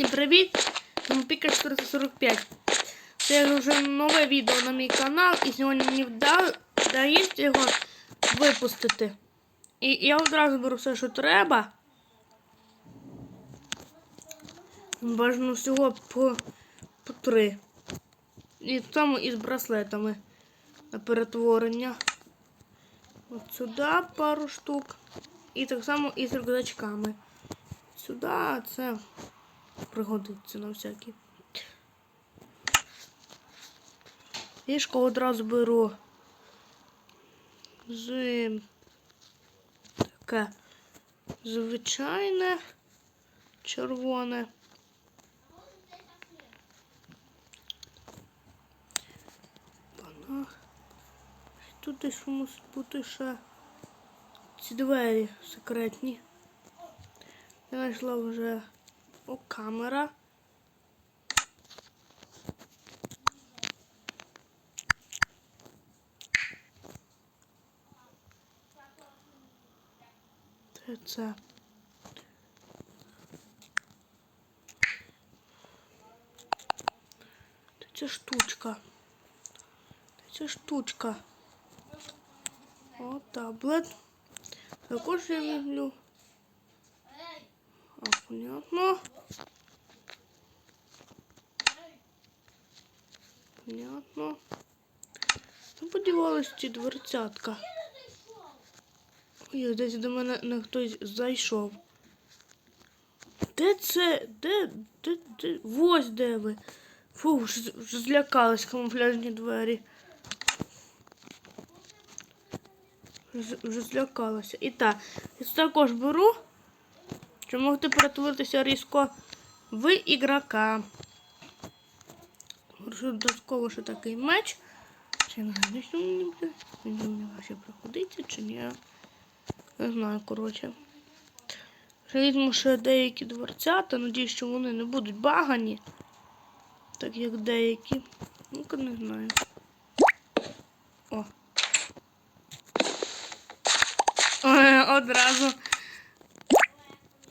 Всім привіт! Піка 445. Це вже нове відео на мій канал і сьогодні мені вда- вдається його випустити. І я одразу беру все, що треба. Бажано всього по, по три. І так само із браслетами на перетворення. От сюди пару штук. І так само із рюкзачками. Сюди це пригодиться на всякий. Ліжко одразу беру з таке звичайне червоне. Тут десь мусить бути ще ці двері секретні. Я знайшла вже о, камера. Це це. Штучка. Це штучка. О, таблет. Також я люблю. А, понятно. Понятно. Ну, подівалась ці дверцятка. Ой, десь до мене не хтось зайшов. Де це? Де? Де? де? Ось де ви. Фу, вже, злякались камуфляжні двері. Вже злякалася. І так, я також беру. Щоб могти перетворитися різко в ігрока. Додатково ще такий меч. Чи знаю, що мені буде. Він мені ще приходиться чи ні. Не знаю, коротше. Візьму ще деякі дверцята. Надіюсь, що вони не будуть багані. Так як деякі. Ну-ка не знаю. О. Одразу.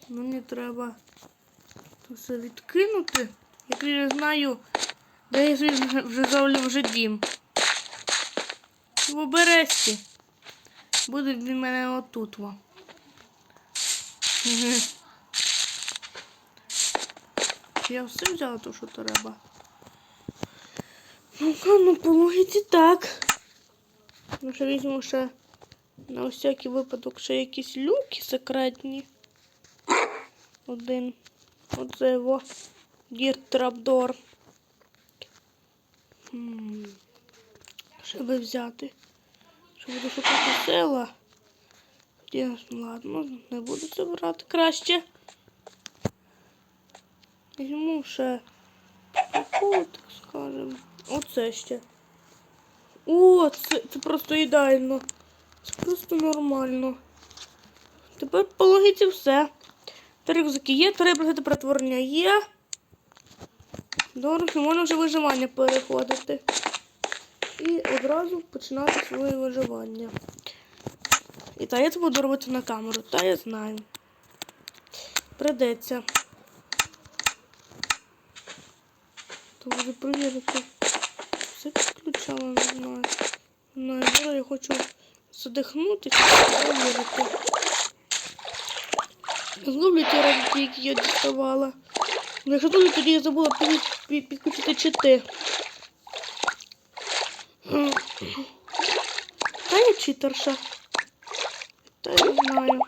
Мені треба це все відкинути. Як я знаю, де я вже- завлю вже дім. В обережці. Буде він мене отут. Во. Я все взяла то, що треба. Ну-ка, ну по логіці так. Ну, візьму ще на всякий випадок ще якісь люки секретні. Один. Оце його. Дір Трапдор. Хм. Що би взяти? Що буду шукати села? Ладно, не буду це брати краще. Візьму ще таку, так скажемо. Оце ще. О, це, це просто ідеально. Це просто нормально. Тепер по логіці все. Три рюкзаки є, три браслети перетворення є. Добре, можна вже виживання переходити. І одразу починати своє виживання. І та я це буду робити на камеру, та я знаю. Придеться. То буду перевірити. Все підключала, не знаю. Не знаю, я хочу задихнутися і перевірити. Зловлю ті радики, які я діставала. Ну, Якщо тут тоді я забула під, під, підключити чити. Та я читерша. Та я знаю.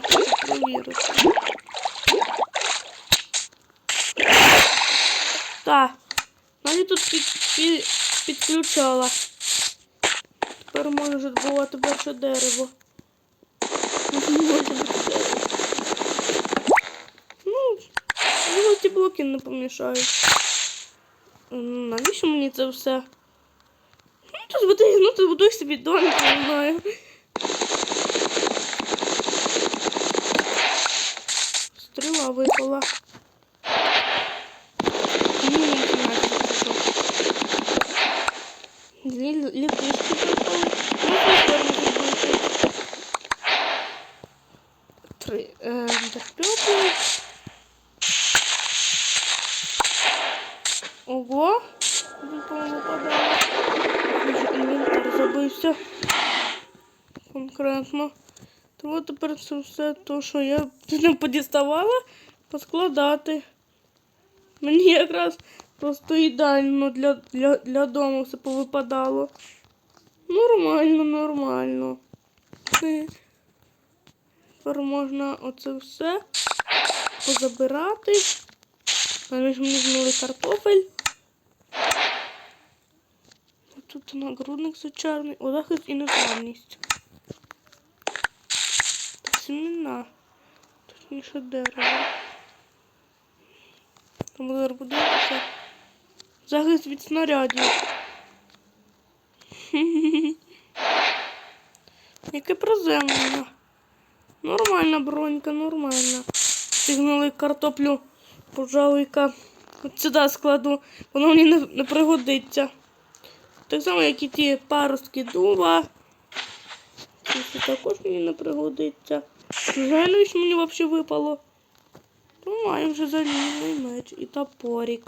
Щоб провірити. Так. Навіть тут під, під, підключала. Тепер можу збувати перше дерево. Може. Ну, ці блоки не помішають. Навіщо мені це все? Ну, то збудуй, ну, то збудуй собі домик, не знаю. Стріла випала. Тому тепер все то, що я подіставала, поскладати. Мені якраз просто ідеально для, для, для дому все повипадало. Нормально, нормально. Тепер можна оце все позабирати. Ж мені змили картофель. Тут нагрудник сучарний. О, захист і незламність. Семена. Тут ніше дерево. Тому зараз подивитися. Захист від снарядів. Яке приземлення. Нормальна бронька, нормальна. Сигнали картоплю, пожалуйка. От сюди складу. Воно мені не, не пригодиться. Так само, як і ті паростки дуба. Це також мені не пригодиться. Жалюсь, мені взагалі випало. То маю вже залізний меч і топорик.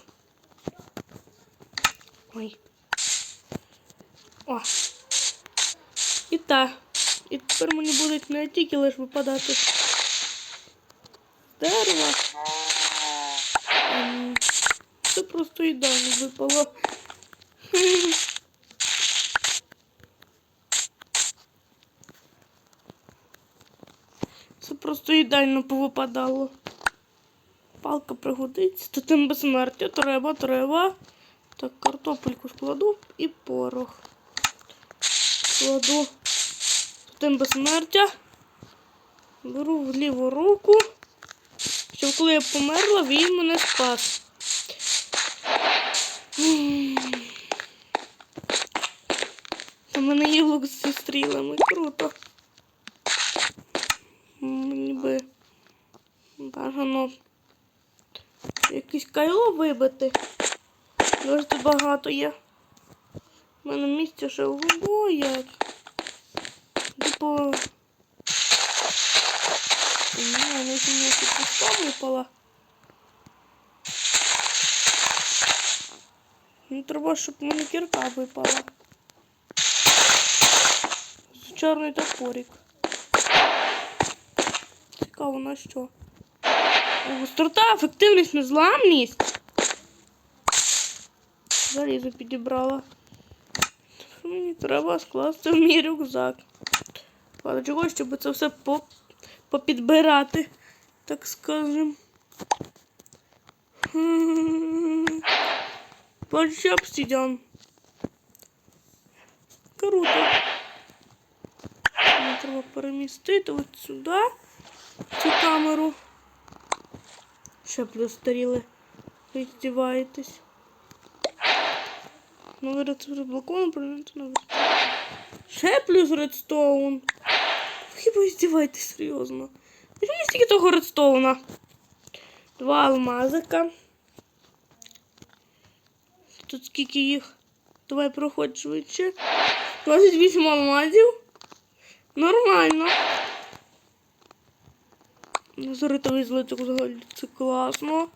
Ой. О. І та. І тепер мені будуть не тільки лише випадати. Ем, Це просто ідеально випало. Просто ідеально повипадало. Палка пригодиться. Тут тим безсмертя треба, треба. Так, картопельку складу і порох. Кладу тим безсмертя. Беру в ліву руку. Щоб коли я померла, він мене спас. У мене є лук зі стрілами. Круто. Мені би бажано якесь кайло вибити. Дуже багато є. У мене місця ще ого як. Типу. Не, не тут пуста випала. Ну, треба, щоб мені кірка випала. Чорний топорик. Цікаво, на що? Гострота, ефективність, незламність. Залізо підібрала. Мені треба скласти в мій рюкзак. Ладно, чого, щоб це все по, попідбирати, так скажем. Бачу обсидіан. Круто. Мені треба перемістити от сюди цю камеру. Ще плюс старіли. Ви здіваєтесь. Новий рецепт блоковано, прийняти новий. Ще плюс редстоун. Хіба здіваєтесь серйозно? Чому стільки того редстоуна? Два алмазика. Тут скільки їх? Давай проходь швидше. 28 алмазів. Нормально. Заритовий злиток взагалі це класно.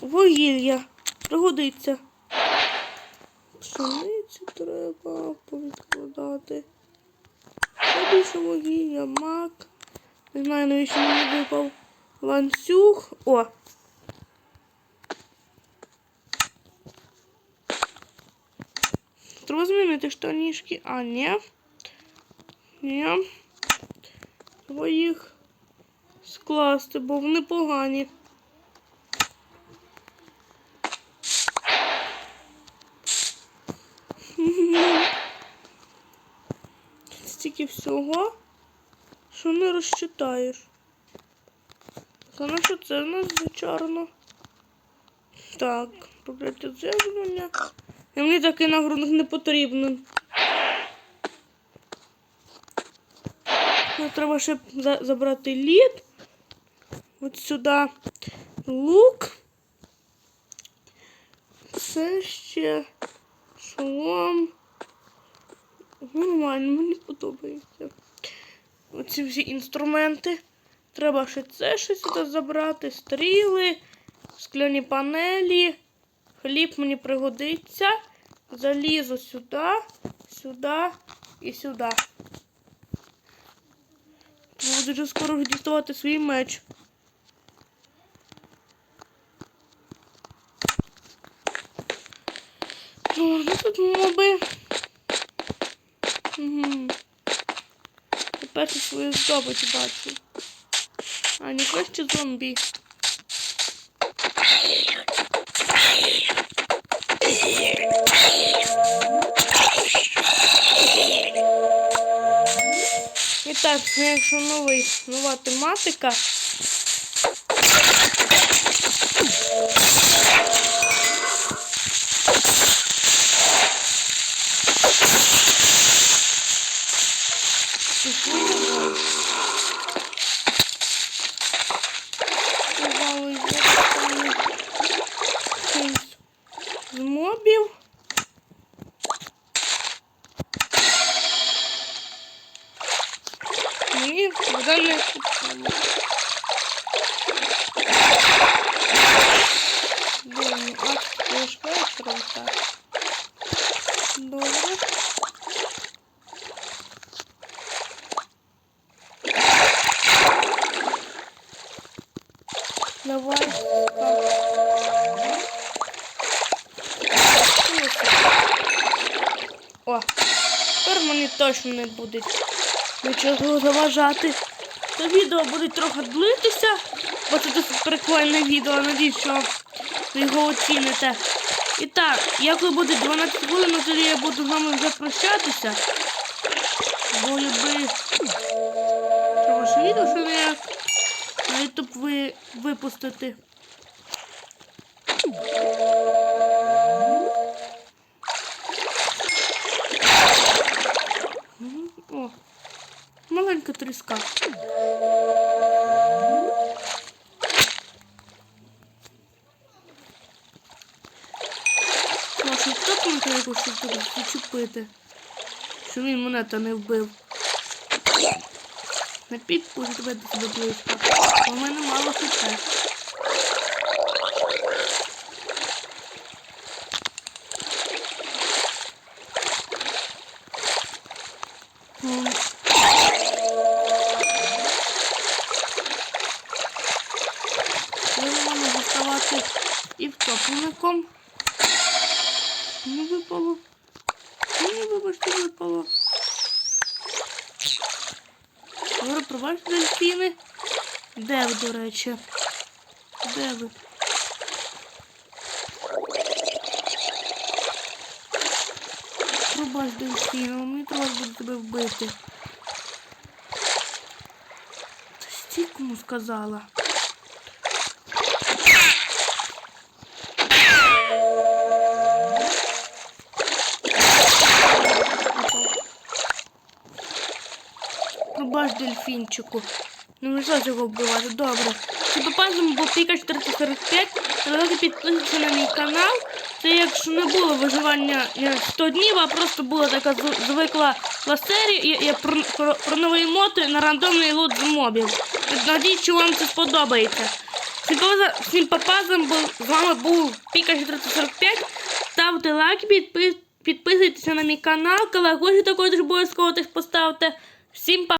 Вугілля. Пригодиться. Пшеницю треба повідкладати. Більше вугілля, мак. Не знаю, навіщо мені випав ланцюг. О! Треба змінити штанішки. А, ні. Ні. Треба їх скласти, бо вони погані. Стільки всього, що не розчитаєш. Так, що це в нас зачарно? Так, прокляття з'явлення. І мені такий нагрудник не потрібен. Треба ще забрати лід. От сюди лук. Це ще шолом. Нормально, мені подобається. оці всі інструменти. Треба ще це ще сюди забрати, стріли, скляні панелі. Хліб мені пригодиться. Залізу сюди, сюди і сюди. Буду дуже скоро діставати свій меч. Ну, тут моби. Угу. Тепер я свою здобич бачу. А не краще зомбі. І так, ну, якщо новий, нова тематика. Пожалуй, я достану кейс з мобів. Ні, вода не купила. Блин, а ж так. Добре. Давай. О, тепер мені точно не буде нічого заважати. Це відео буде трохи длитися, бо це досить прикольне відео, надіюсь, що ви його оціните. І так, як ви буде 12 хвилин, тоді я буду з вами вже прощатися. Бо якби це ваше відео, що не на YouTube ви випустити. О, маленька тріска. Щоб зачепити. Що він мене та не вбив. Не підпусти тебе до тебе близько. У мене мало хп. М. Будемо доставати і втопленником. Не випало. Ні, вибачте, випало. Говорю, пробачте, дельфіни. Де ви, до речі? Де ви? Пробач, дельфіни, мені треба буде тебе вбити. Та стій кому сказала. Пробач, дельфінчику. Не можна цього вбивати. Добре. Це попазом був Піка 445. Треба підписатися на мій канал. Це якщо не було виживання е, 100 днів, а просто була така звикла серія я, про, про, про нові моти на рандомний лут з мобів. Надіюсь, що вам це сподобається. Всім папазам- з вами був Піка 445. Ставте лайк, підпис, підписуйтеся на мій канал, колокольчик також обов'язково теж поставте. Всім па.